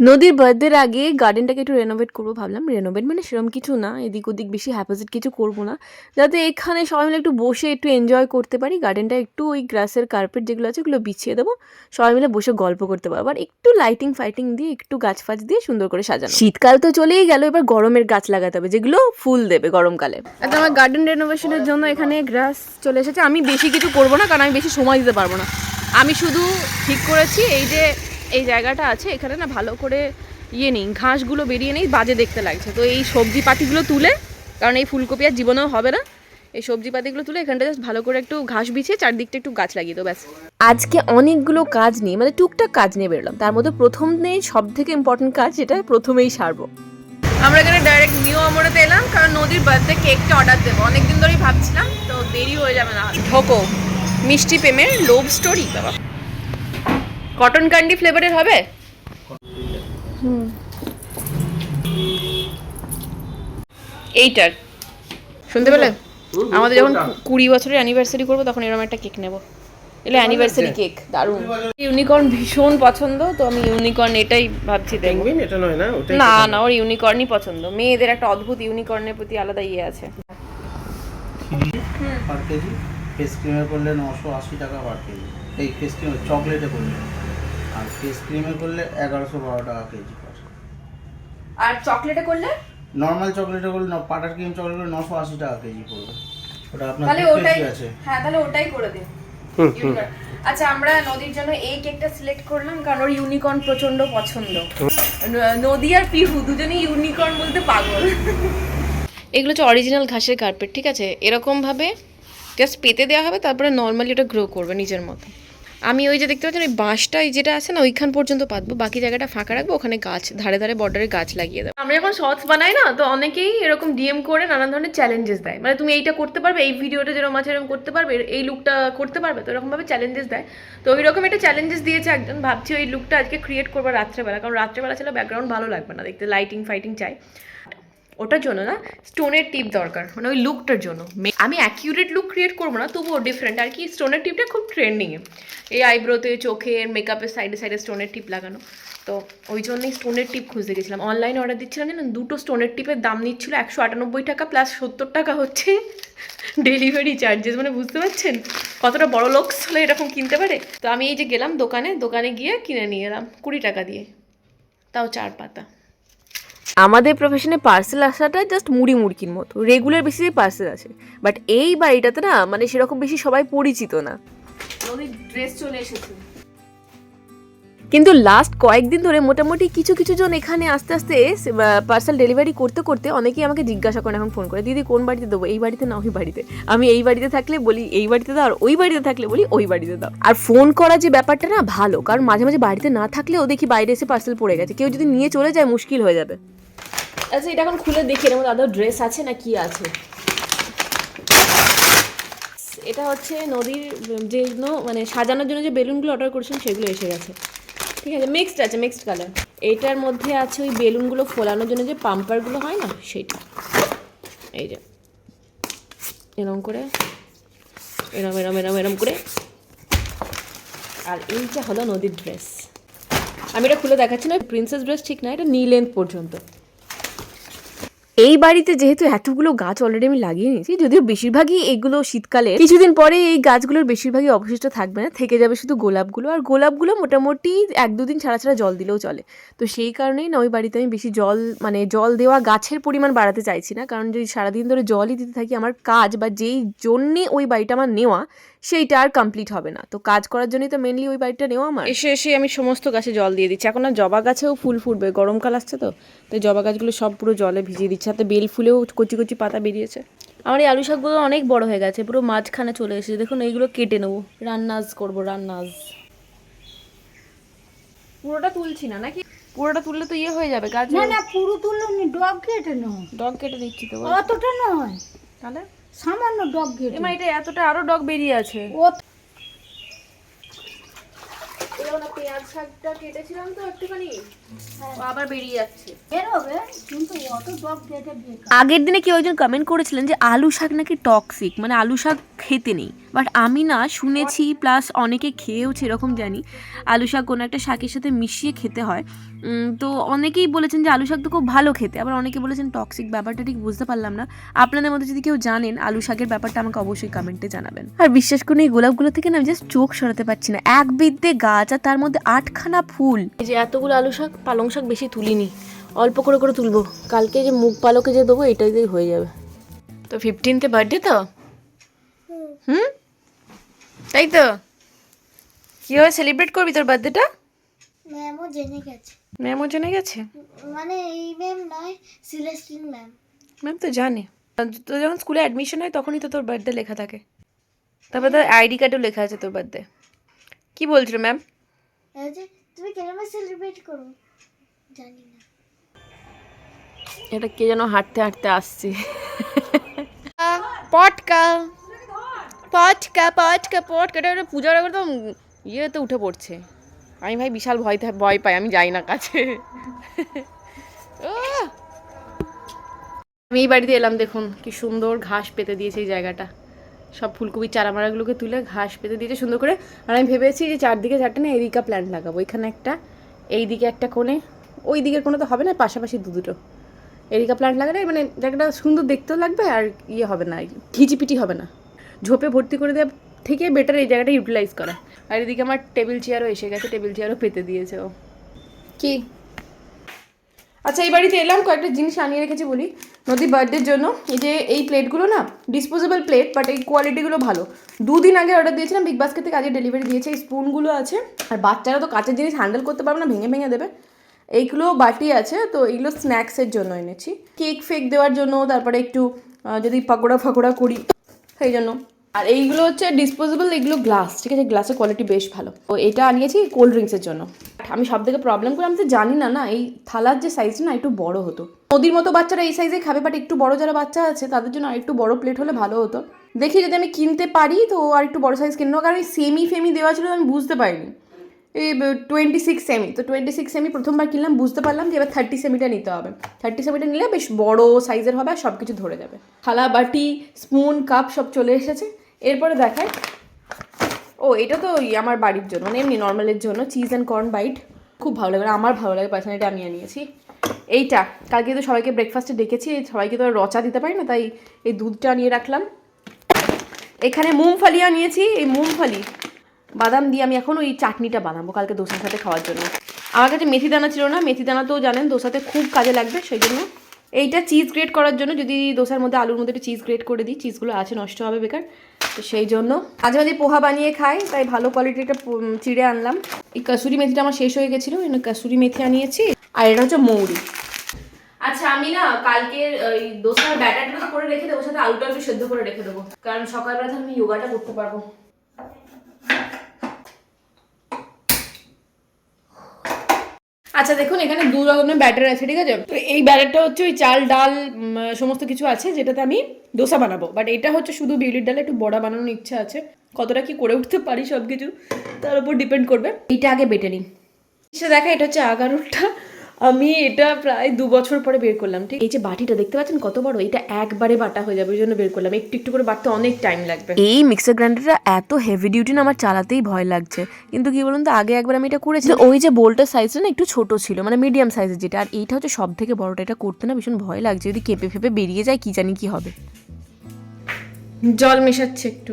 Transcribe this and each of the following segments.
নদীর বার্থডের আগে গার্ডেনটাকে একটু রেনোভেট করব ভাবলাম। রেনোভেট মানে সেরকম কিছু না এদিক ওদিক বেশি হ্যাপোজিট কিছু করব না। যাতে এখানে সবাই মিলে একটু বসে একটু এনজয় করতে পারি গার্ডেনটা একটু ওই গ্রাসের কার্পেট যেগুলো আছে ওগুলো বিছিয়ে দেবো, সবাই মিলে বসে গল্প করতে পারব। আর একটু লাইটিং ফাইটিং দিয়ে, একটু গাছ ফাছ দিয়ে সুন্দর করে সাজানো। শীতকাল তো চলেই গেল, এবার গরমের গাছ লাগাতে হবে, যেগুলো ফুল দেবে গরমকালে। একদম আমার গার্ডেন রেনোভেশনের জন্য এখানে গ্রাস চলে এসেছে। আমি বেশি কিছু করব না, কারণ আমি বেশি সময় দিতে পারব না। আমি শুধু ঠিক করেছি, এই যে এই জায়গাটা আছে এখানে না ভালো করে ইয়ে নেই ঘাসগুলো বেরিয়ে নেই বাজে দেখতে লাগছে। তো এই সবজি পাতিগুলো তুলে কারণ এই ফুলকপি আর জীবনেও হবে না এই সবজি পাতিগুলো তুলে এখানটা জাস্ট ভালো করে একটু ঘাস বিছিয়ে চারদিকটা একটু গাছ লাগিয়ে দেবো ব্যাস। আজকে অনেকগুলো কাজ নিয়ে মানে টুকটাক কাজ নিয়ে বেরোলাম। তার মধ্যে প্রথম নেই সব থেকে ইম্পর্টেন্ট কাজ যেটা প্রথমেই সারবো। আমরা এখানে ডাইরেক্ট নিউ আমরাতে এলাম কারণ নদীর বার্থডে কেকটা অর্ডার দেবো। অনেকদিন ধরেই ভাবছিলাম তো দেরি হয়ে যাবে না। ঢোকো মিষ্টি প্রেমের লোভ স্টোরি বাবা। কটন ক্যান্ডি ফ্লেভারের হবে? এইটার। শুনতে পেলে? আমাদের যখন কুড়ি বছরের অ্যানিভার্সারি করব তখন এরকম একটা কেক নেব। এলে অ্যানিভার্সারি কেক দারুণ। ইউনিকর্ন ভীষণ পছন্দ তো আমি ইউনিকর্ন এটাই ভাবছি দেখব। পেঙ্গুইন এটা নয় না? ওটাই না না ওর ইউনিকর্নই পছন্দ। মেয়েদের একটা অদ্ভুত ইউনিকর্নের প্রতি আলাদা ইয়ে আছে। পার কেজি? ফেস ক্রিমে করলে নশো আশি টাকা পার কেজি। এই ফেস ক্রিম চকলেটে করলে। আর ফেস ক্রিমে করলে এগারোশো বারো টাকা কেজি পড়ে। আর চকলেটে করলে? নর্মাল চকলেটে করলে ন- পাটার ক্রিম চকলেট করলে নশো আশি টাকা কেজি পড়বে। ওটা আপনার তাহলে ওটাই আছে। হ্যাঁ তাহলে ওটাই করে দিন। আচ্ছা আমরা নদীর জন্য এই কেকটা সিলেক্ট করলাম কারণ ওর ইউনিকর্ন প্রচণ্ড পছন্দ। নদী আর পিহু দুজনেই ইউনিকর্ন বলতে পাগল। এগুলো হচ্ছে অরিজিনাল ঘাসের কার্পেট ঠিক আছে? এরকমভাবে জাস্ট পেতে দেওয়া হবে তারপরে নর্মালি ওটা গ্রো করবে নিজের মতো। আমি ওই যে দেখতে পাচ্ছেন, ওই বাঁশটা যেটা আছে না, ওইখান পর্যন্ত পাতবো। বাকি জায়গাটা ফাঁকা রাখব, ওখানে গাছ, ধারে ধারে বর্ডারে গাছ লাগিয়ে দেবো। আমরা যখন শর্টস বানাই না, তো অনেকেই এরকম ডিএম করে নানান ধরনের চ্যালেঞ্জেস দেয়। মানে তুমি এইটা করতে পারবে, এই ভিডিওটা যেরকম আছে এরকম করতে পারবে এই লুকটা করতে পারবে, তো এরকমভাবে চ্যালেঞ্জেস দেয়। তো ওই রকম একটা চ্যালেঞ্জেস দিয়েছে একজন, ভাবছি ওই লুকটা আজকে ক্রিয়েট করব রাত্রেবেলা, কারণ রাত্রেবেলা ছিল ব্যাকগ্রাউন্ড ভালো লাগবে না, দেখতে লাইটিং ফাইটিং চাই। ওটার জন্য না স্টোনের টিপ দরকার মানে ওই লুকটার জন্য। আমি অ্যাকিউরেট লুক ক্রিয়েট করব না, তবুও ডিফারেন্ট আর কি স্টোনের টিপটা খুব ট্রেন্ডিংয়ে এই আইব্রোতে চোখের মেকআপের সাইডে সাইডে স্টোনের টিপ লাগানো। তো ওই জন্যই স্টোনের টিপ খুঁজতে গেছিলাম। অনলাইনে অর্ডার দিচ্ছিলাম না দুটো স্টোনের টিপের দাম নিচ্ছিল একশো আটানব্বই টাকা প্লাস সত্তর টাকা হচ্ছে ডেলিভারি চার্জেস মানে বুঝতে পারছেন? কতটা বড় লোক হলে এরকম কিনতে পারে? তো আমি এই যে গেলাম দোকানে দোকানে গিয়ে কিনে নিয়ে এলাম কুড়ি টাকা দিয়ে। তাও চার পাতা। আমাদের প্রফেশনে পার্সেল আসাটা জাস্ট মুড়ি মুড়কির মতো। রেগুলার বেসিসে পার্সেল আসে। বাট এই বাড়িটাতে না মানে সেরকম বেশি সবাই পরিচিত না। ড্রেস চলে এসেছে। কিন্তু লাস্ট কয়েকদিন ধরে মোটামুটি কিছু কিছু জন এখানে আস্তে আস্তে পার্সেল ডেলিভারি করতে করতে অনেকেই আমাকে জিজ্ঞাসা করেন এখন ফোন করে দিদি কোন বাড়িতে দেবো? এই বাড়িতে না ওই বাড়িতে। আমি এই বাড়িতে থাকলে বলি এই বাড়িতে দাও। আর ওই বাড়িতে থাকলে বলি ওই বাড়িতে দাও। আর ফোন করা যে ব্যাপারটা না ভালো। কারণ মাঝে মাঝে বাড়িতে না থাকলেও দেখি বাইরে এসে পার্সেল পড়ে গেছে। কেউ যদি নিয়ে চলে যায় মুশকিল হয়ে যাবে। আচ্ছা এটা এখন খুলে দেখি, এর মধ্যে আদৌ ড্রেস আছে না কি আছে? এটা হচ্ছে নদীর, যে মানে সাজানোর জন্য যে বেলুনগুলো অর্ডার করেছিলাম, সেগুলো এসে গেছে। ঠিক আছে মিক্সড আছে মিক্সড কালার এইটার মধ্যে আছে ওই বেলুনগুলো ফোলানোর জন্য যে পাম্পারগুলো হয় না, সেইটা। এই যে, এরম করে, এরম এরম এরম এরম করে। আর এইটা হলো নদীর ড্রেস আমি এটা খুলে দেখাচ্ছি না প্রিন্সেস ড্রেস ঠিক না, এটা নি লেন্থ পর্যন্ত। এই বাড়িতে যেহেতু এতগুলো গাছ অলরেডি আমি লাগিয়ে নিয়েছি, যদিও বেশিরভাগই এগুলো শীতকালে। কিছুদিন পরে এই গাছগুলোর বেশিরভাগই অবশিষ্ট থাকবে না, থেকে যাবে শুধু গোলাপগুলো। আর গোলাপগুলো মোটামুটি এক দুদিন ছাড়া ছাড়া জল দিলেও চলে। তো সেই কারণেই না, ওই বাড়িতে আমি বেশি জল মানে জল দেওয়া গাছের পরিমাণ বাড়াতে চাইছি না। কারণ যদি সারাদিন ধরে জলই দিতে থাকি, আমার কাজ বা যেই জন্যে ওই বাড়িটা আমার নেওয়া সেইটা আর কমপ্লিট হবে না। তো কাজ করার জন্যই তো মেনলি ওই বাড়িটা নেওয়া আমার। এসে এসে আমি সমস্ত গাছে জল দিয়ে দিচ্ছি। এখন আর জবা গাছেও ফুল ফুটবে গরমকাল আসছে তো তাই জবা গাছগুলো সব পুরো জলে ভিজিয়ে দিচ্ছে। হাতে বেল ফুলেও কচি কচি পাতা বেরিয়েছে। আমার এই আলু শাকগুলো অনেক বড় হয়ে গেছে পুরো মাঝখানে চলে এসেছে। দেখুন এইগুলো কেটে নেব। রান্নাজ করব রান্নাজ। পুরোটা তুলছি না নাকি? পুরোটা তুললে তো ইয়ে হয়ে যাবে গাছ না না পুরো তুলনি ডগ কেটে নয় ডগ কেটে দিচ্ছি তো অতটা নয়। তাহলে? সামান্য ডগ কেটে এমা এটা এতটা আরও ডগ বেরিয়ে আছে। ও পেঁয়াজ শাকটা কেটেছিলাম তো একটুখানি। আবার বেরিয়ে যাচ্ছে। বেরোবে কিন্তু অত ডগ কেটে আগের দিনে কেউ একজন কমেন্ট করেছিলেন যে আলু শাক নাকি টক্সিক মানে আলু শাক খেতে নেই। বাট আমি না শুনেছি প্লাস অনেকে খেয়েওছে এরকম জানি। আলু শাক কোনো একটা শাকের সাথে মিশিয়ে খেতে হয়। তো অনেকেই বলেছেন যে আলু শাক তো খুব ভালো খেতে। আবার অনেকে বলেছেন টক্সিক ব্যাপারটা ঠিক বুঝতে পারলাম না। আপনাদের মধ্যে যদি কেউ জানেন আলু শাকের ব্যাপারটা আমাকে অবশ্যই কমেন্টে জানাবেন। আর বিশ্বাস করুন এই গোলাপগুলো থেকে না আমি জাস্ট চোখ সরাতে পারছি না। এক বিদ্যে গাছ আর তার মধ্যে আটখানা ফুল। এই যে এতগুলো আলু শাক পালং শাক বেশি তুলিনি। অল্প করে করে তুলবো। কালকে যে মুখ পালকে যে দেবো এটাই দিয়ে হয়ে যাবে। তো ফিফটিনতে বার্থডে তো? হুম? তাই তো কীভাবে সেলিব্রেট করবি তোর বার্থডেটা ম্যামও জেনে গেছে। ম্যামও জেনে গেছে? মানে এই ম্যাম নয় সিলেস্টিন ম্যাম ম্যাম তো জানে। তো যখন স্কুলে অ্যাডমিশন হয় তখনই তো তোর বার্থডে লেখা থাকে। তারপর তোর আইডি কার্ডেও লেখা আছে তোর বার্থডে কি বলছিল ম্যাম যে তুমি কেন সেলিব্রেট করো? জানি না। এটা কে যেন হাঁটতে হাঁটতে আসছে। পটকা পটকা পটকা পটকা, এটা পূজার তো ইয়েতে উঠে পড়ছে। আমি ভাই বিশাল ভয় ভয় পাই, আমি যাই না কাছে! আমি এই বাড়িতে এলাম, দেখুন, কি সুন্দর ঘাস পেতে দিয়েছে এই জায়গাটা। সব ফুলকপির চারামারাগুলোকে তুলে ঘাস পেতে দিয়েছে সুন্দর করে। আর আমি ভেবেছি যে চারদিকে চারটে না এরিকা প্ল্যান্ট লাগাবো, এখানে একটা এই দিকে একটা কোণে ওই দিকের কোনো তো হবে না, পাশাপাশি দু দুটো। এরিকা প্ল্যান্ট লাগালে মানে জায়গাটা সুন্দর দেখতেও লাগবে আর ইয়ে হবে না ঝিচিপিটি হবে না। ঝোপে ভর্তি করে দেওয়া থেকে বেটার এই জায়গাটা ইউটিলাইজ করা। আর এদিকে আমার টেবিল চেয়ারও এসে গেছে টেবিল চেয়ারও পেতে দিয়েছে ও। কি? আচ্ছা এই বাড়িতে এলাম কয়েকটা জিনিস আনিয়ে রেখেছি বলি। নদীর বার্থডের জন্য এই যে এই প্লেটগুলো না ডিসপোজেবল প্লেট বাট এই কোয়ালিটিগুলো ভালো। দুদিন আগে অর্ডার দিয়েছিলাম বিগ বাস্কেট থেকে আজকে ডেলিভারি দিয়েছে এই স্পুনগুলো আছে। আর বাচ্চারা তো কাঁচের জিনিস হ্যান্ডেল করতে পারবে না ভেঙে ভেঙে দেবে। এইগুলো বাটি আছে তো এইগুলো স্ন্যাক্সের জন্য এনেছি। কেক ফেক দেওয়ার জন্য তারপরে একটু যদি পাকোড়া ফাকোড়া করি। সেই জন্য। আর এইগুলো হচ্ছে ডিসপোজেবল এইগুলো গ্লাস ঠিক আছে? গ্লাসের কোয়ালিটি বেশ ভালো। তো এটা আনিয়েছি কোল্ড ড্রিঙ্কসের জন্য। আমি সব থেকে প্রবলেম করে, আমি তো জানি না না, এই থালার যে সাইজটা না একটু বড় হতো। নদীর মতো বাচ্চারা এই সাইজে খাবে বাট একটু বড় যারা বাচ্চা আছে, তাদের জন্য আরেকটু বড় প্লেট হলে ভালো হতো। দেখি যদি আমি কিনতে পারি, তো আর একটু বড় সাইজ কিনবো কারণ সেমি ফেমি দেওয়া ছিল, আমি বুঝতে পারিনি। টোয়েন্টি সিক্স সেমি তো টোয়েন্টি সিক্স সেমি প্রথমবার কিনলাম, বুঝতে পারলাম যে এবার থার্টি সেমিটা নিতে হবে। থার্টি সেমিটা নিলে বেশ বড় সাইজের হবে আর সব কিছু ধরে যাবে। থালা, বাটি স্পুন কাপ সব চলে এসেছে। এরপরে দেখায় ও, এটা তো আমার বাড়ির জন্য মানে এমনি নর্মালের জন্য চিজ অ্যান্ড কর্ন বাইট খুব ভালো লাগে, আমার ভালো লাগে পার্সোনালি আমি আনিয়েছি। এইটা, কালকে তো সবাইকে ব্রেকফাস্টে ডেকেছি, সবাইকে তো রচা দিতে পারি না, তাই এই দুধটা নিয়ে রাখলাম। এখানে মুংফালি আনিয়েছি, এই মুংফালি বাদাম দিয়ে আমি এখন ওই চাটনিটা বানাবো কালকে দোসার সাথে খাওয়ার জন্য। আমার কাছে মেথি দানা ছিল না, মেথি দানা তো জানেন দোসাতে খুব কাজে লাগবে, সেই জন্য এইটা চিজ গ্রেট করার জন্য যদি দোসার মধ্যে আলুর মধ্যে চিজ গ্রেট করে দিই চিজগুলো আছে, নষ্ট হবে বেকার, তো সেই জন্য মাঝে মাঝে পোহা বানিয়ে খাই, তাই ভালো কোয়ালিটির একটা চিড়ে আনলাম। এই কাসুরি মেথিটা আমার শেষ হয়ে গেছিল, এই কাসুরি মেথি আনিয়েছি, আর এটা হচ্ছে মৌরি। আচ্ছা আমি না কালকে ওই দোসার ব্যাটারটা করে রেখে দেবো, সাথে আলুটা একটু সেদ্ধ করে রেখে দেবো, কারণ সকালবেলা আমি যোগাটা করতে পারব। আচ্ছা দেখুন, এখানে দু রকমের ব্যাটার আছে, ঠিক আছে? তো এই ব্যাটারটা হচ্ছে ওই চাল, ডাল সমস্ত কিছু আছে, যেটাতে আমি দোসা বানাবো। বাট এটা হচ্ছে শুধু বিউলির ডালে একটু বড়া বানানোর ইচ্ছা আছে। কতটা কি করে উঠতে পারি সব কিছু তার উপর ডিপেন্ড করবে। এটা আগে বেটে নিন। দেখা, এটা হচ্ছে আগারোটা আমি এটা প্রায় দু বছর পরে বের করলাম ঠিক? এই যে বাটিটা দেখতে পাচ্ছেন কত বড়? এটা একবারে বাটা হয়ে যাবে ওই জন্য বের করলাম। একটু একটু করে বাটতে অনেক টাইম লাগবে। এই মিক্সার গ্রাইন্ডারটা এত হেভি ডিউটি না আমার চালাতেই ভয় লাগছে। কিন্তু কি বলুন তো আগে একবার আমি এটা করেছি। ওই যে বোল্টের সাইজটা না একটু ছোট ছিল মানে মিডিয়াম সাইজের যেটা। আর এইটা হচ্ছে সব থেকে বড়টা এটা করতে না ভীষণ ভয় লাগছে। যদি কেঁপে ফেপে বেরিয়ে যায় কি জানি কি হবে। জল মেশাচ্ছে একটু।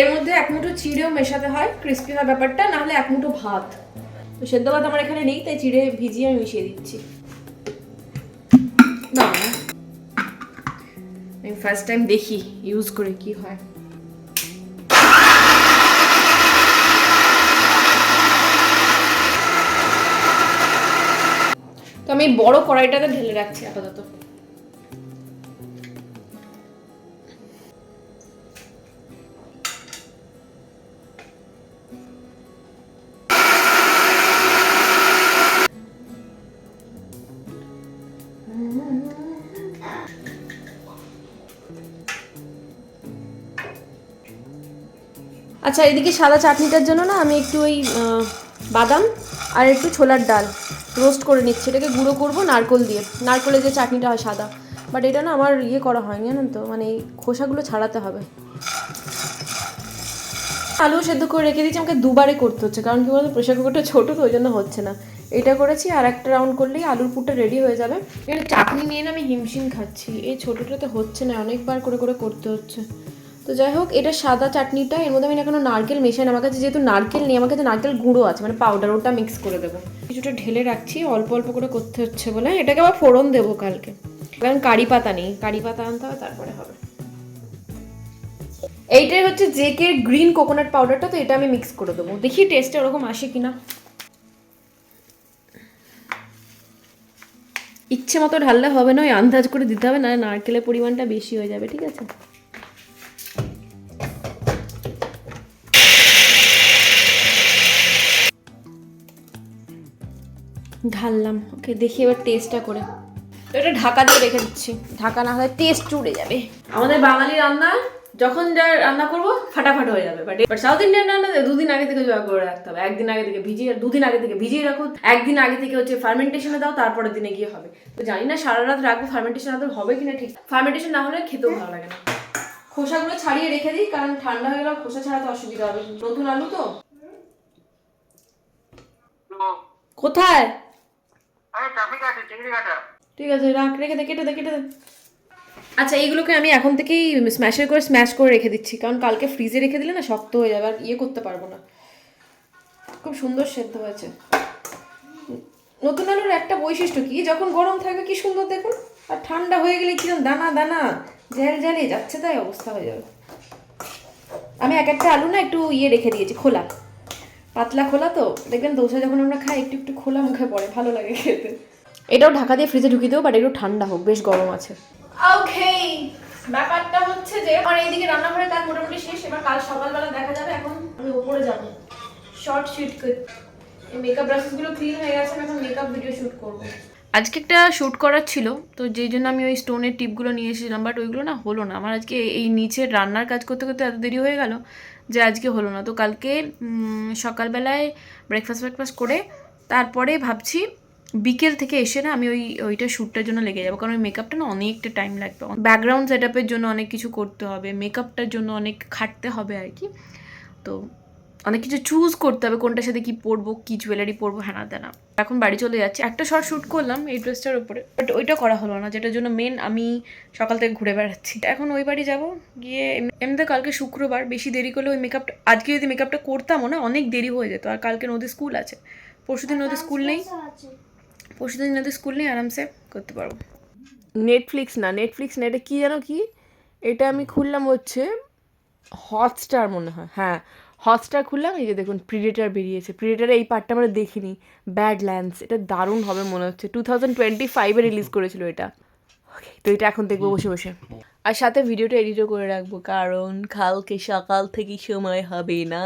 এর মধ্যে এক মুঠো চিড়েও মেশাতে হয় ক্রিস্পি হওয়ার ব্যাপারটা না হলে এক মুঠো ভাত। তো সেদ্ধ ভাত আমার এখানে নেই তাই চিড়ে ভিজিয়ে আমি মিশিয়ে দিচ্ছি। আমি ফার্স্ট টাইম দেখি ইউজ করে কি হয়। তো আমি বড় কড়াইটাতে ঢেলে রাখছি আপাতত। আচ্ছা এদিকে সাদা চাটনিটার জন্য না আমি একটু ওই বাদাম আর একটু ছোলার ডাল রোস্ট করে নিচ্ছি। এটাকে গুঁড়ো করব নারকোল দিয়ে। নারকোলের যে চাটনিটা হয় সাদা। বাট এটা না আমার ইয়ে করা হয়নি, জানেন তো? মানে এই খোসাগুলো ছাড়াতে হবে। আলু সেদ্ধ করে রেখে দিয়েছি, আমাকে দুবারে করতে হচ্ছে। কারণ কি বলতো? প্রেশার কুকারটা ছোটো, তো ওই জন্য হচ্ছে না। এটা করেছি আর একটা রাউন্ড করলেই আলুর পুরটা রেডি হয়ে যাবে। এটা চাটনি নিয়ে না আমি হিমশিম খাচ্ছি। এই ছোটোটাতে হচ্ছে না, অনেকবার করে করে করতে হচ্ছে। তো যাই হোক, এটা সাদা চাটনিটা, এর মধ্যে আমি এখনও নারকেল মেশাই আমার কাছে যেহেতু নারকেল নেই, আমার কাছে নারকেল গুঁড়ো আছে মানে পাউডার ওটা মিক্স করে দেবো। কিছুটা ঢেলে রাখছি, অল্প অল্প করে করতে হচ্ছে বলে। এটাকে আবার ফোড়ন দেবো কালকে। কারণ কারি পাতা নেই, কারি পাতা আনতে হবে, তারপরে হবে। এইটাই হচ্ছে জেকে গ্রিন কোকোনাট পাউডারটা তো এটা আমি মিক্স করে দেবো। দেখি টেস্টে ওরকম আসে কিনা। ইচ্ছে মতো ঢাললে হবে না, ওই আন্দাজ করে দিতে হবে না নারকেলের পরিমাণটা বেশি হয়ে যাবে, ঠিক আছে? ঢাললাম। ওকে দেখি এবার টেস্টটা করে। তো এটা ঢাকা দিয়ে রেখে দিচ্ছি। ঢাকা না হলে টেস্ট উড়ে যাবে। আমাদের বাঙালি রান্না যখন যা রান্না করব ফাটাফাট হয়ে যাবে। বাট বাট সাউথ ইন্ডিয়ান রান্নাতে দুদিন আগে থেকে জোগাড় করে রাখতে হবে। একদিন আগে থেকে ভিজিয়ে দুদিন আগে থেকে ভিজিয়ে রাখো একদিন আগে থেকে হচ্ছে ফার্মেন্টেশনে দাও তারপরের দিনে গিয়ে হবে। তো জানি না সারা রাত রাখব ফার্মেন্টেশন আদৌ হবে কিনা ঠিক। ফার্মেন্টেশন না হলে খেতেও ভালো লাগে না। খোসাগুলো ছাড়িয়ে রেখে দিই কারণ ঠান্ডা হয়ে গেলে খোসা ছাড়াতে অসুবিধা হবে। নতুন আলু তো? কোথায়? ঠিক আছে, রাখ, রেখে দে, কেটে দে কেটে দে। আচ্ছা এইগুলোকে আমি এখন থেকেই স্ম্যাশের করে স্ম্যাশ করে রেখে দিচ্ছি। কারণ কালকে ফ্রিজে রেখে দিলে না শক্ত হয়ে যাবে, আর ইয়ে করতে পারব না। খুব সুন্দর সেদ্ধ হয়েছে। নতুন আলুর একটা বৈশিষ্ট্য কি? যখন গরম থাকবে, কি সুন্দর দেখুন। আর ঠান্ডা হয়ে গেলে কীরকম দানা দানা। জ্যাল জ্যালে যাচ্ছে তাই অবস্থা হয়ে যাবে। আমি এক একটা আলু না একটু ইয়ে রেখে দিয়েছি, খোলা। পাতলা খোলা তো দেখবেন দোসা যখন আমরা খাই একটু একটু খোলা মুখে পড়ে ভালো লাগে খেতে। এটাও ঢাকা দিয়ে ফ্রিজে ঢুকিয়ে দেবো বাট একটু ঠান্ডা হোক বেশ গরম আছে। ওকে ব্যাপারটা হচ্ছে যে আমার এইদিকে রান্নাঘরে কাজ মোটামুটি শেষ এবার কাল সকালবেলা দেখা যাবে এখন আমি উপরে যাব। শর্ট শুট এই মেকআপ ব্রাশেসগুলো ক্লিন হয়ে গেছে আমি এখন মেকআপ ভিডিও শ্যুট করব। আজকে একটা শ্যুট করার ছিল তো যেই জন্য আমি ওই স্টোনের টিপগুলো নিয়ে এসেছিলাম বাট ওইগুলো না হলো না। আমার আজকে এই নিচের রান্নার কাজ করতে করতে এত দেরি হয়ে গেল যে আজকে হলো না। তো কালকে সকালবেলায় ব্রেকফাস্ট ব্রেকফাস্ট করে তারপরে ভাবছি বিকেল থেকে এসে না আমি ওই, ওইটা শ্যুটটার জন্য লেগে যাব। কারণ ওই মেকআপটা না অনেকটা টাইম লাগবে। ব্যাকগ্রাউন্ড সেট জন্য অনেক কিছু করতে হবে মেকআপটার জন্য অনেক খাটতে হবে আর কি। তো অনেক কিছু চুজ করতে হবে কোনটার সাথে কি পরবো কি জুয়েলারি পরবো হ্যানা তেনা এখন বাড়ি চলে যাচ্ছি। একটা শর্ট শ্যুট করলাম এই ড্রেসটার উপরে বাট ওইটা করা হলো না যেটার জন্য মেন আমি সকাল থেকে ঘুরে বেড়াচ্ছি। এখন ওই বাড়ি যাব গিয়ে এম- এমনিতে কালকে শুক্রবার বেশি দেরি করলে ওই মেকআপটা আজকে যদি মেকআপটা করতামও না অনেক দেরি হয়ে যেত। আর কালকে নদী স্কুল আছে। পরশুদিন নদী স্কুল নেই। আছে। পরশুদিন নদী স্কুল নেই আরামসে করতে পারব। নেটফ্লিক্স না নেটফ্লিক্স না এটা কী জানো কি? এটা আমি খুললাম হচ্ছে হটস্টার মনে হয় হ্যাঁ। হটস্টার খুললাম, এই যে দেখুন প্রিডেটার বেরিয়েছে। প্রিডেটারে এই পার্টটা আমরা দেখিনি। ব্যাড ল্যান্ডস এটা দারুণ হবে মনে হচ্ছে। টু থাউজেন্ড টোয়েন্টি ফাইভে রিলিজ করেছিল এটা। তো এটা এখন দেখব বসে বসে। আর সাথে ভিডিওটা এডিটও করে রাখব, কারণ কালকে সকাল থেকে সময় হবে না।